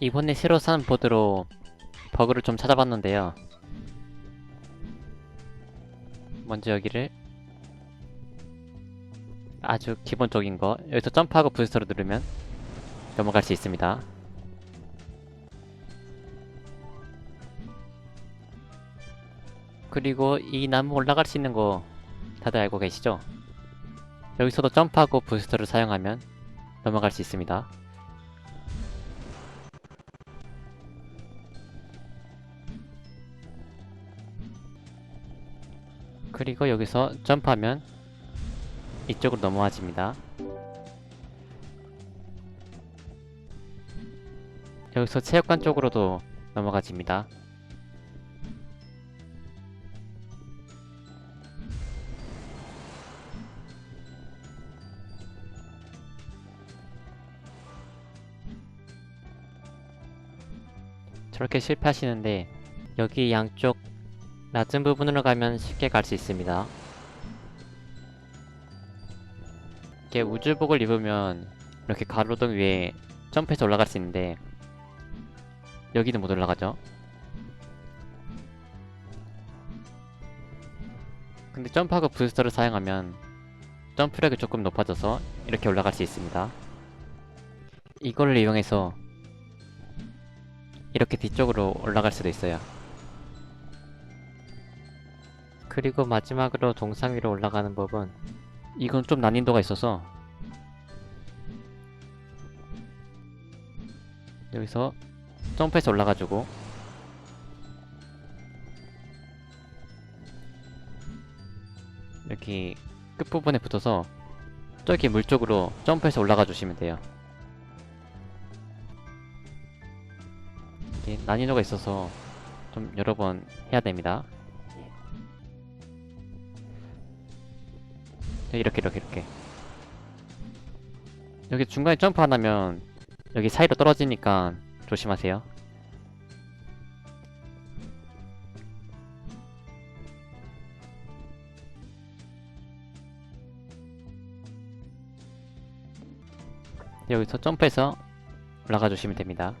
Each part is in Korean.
이번에 새로 산 보드로 버그를 좀 찾아봤는데요. 먼저 여기를 아주 기본적인 거 여기서 점프하고 부스터를 누르면 넘어갈 수 있습니다. 그리고 이 나무 올라갈 수 있는 거 다들 알고 계시죠? 여기서도 점프하고 부스터를 사용하면 넘어갈 수 있습니다. 그리고 여기서 점프하면 이쪽으로 넘어와집니다. 여기서 체육관 쪽으로도 넘어가집니다. 저렇게 실패하시는데 여기 양쪽 낮은 부분으로 가면 쉽게 갈 수 있습니다. 이렇게 우주복을 입으면 이렇게 가로등 위에 점프해서 올라갈 수 있는데 여기는 못 올라가죠. 근데 점프하고 부스터를 사용하면 점프력이 조금 높아져서 이렇게 올라갈 수 있습니다. 이걸 이용해서 이렇게 뒤쪽으로 올라갈 수도 있어요. 그리고 마지막으로 동상 위로 올라가는 법은 이건 좀 난이도가 있어서 여기서 점프해서 올라가지고 이렇게 끝부분에 붙어서 저기 물 쪽으로 점프해서 올라가 주시면 돼요. 이게 난이도가 있어서 좀 여러 번 해야 됩니다. 이렇게 이렇게 이렇게 여기 중간에 점프 안 하면 여기 사이로 떨어지니까 조심하세요. 여기서 점프해서 올라가 주시면 됩니다.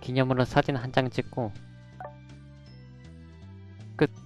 기념으로 사진 한 장 찍고 끝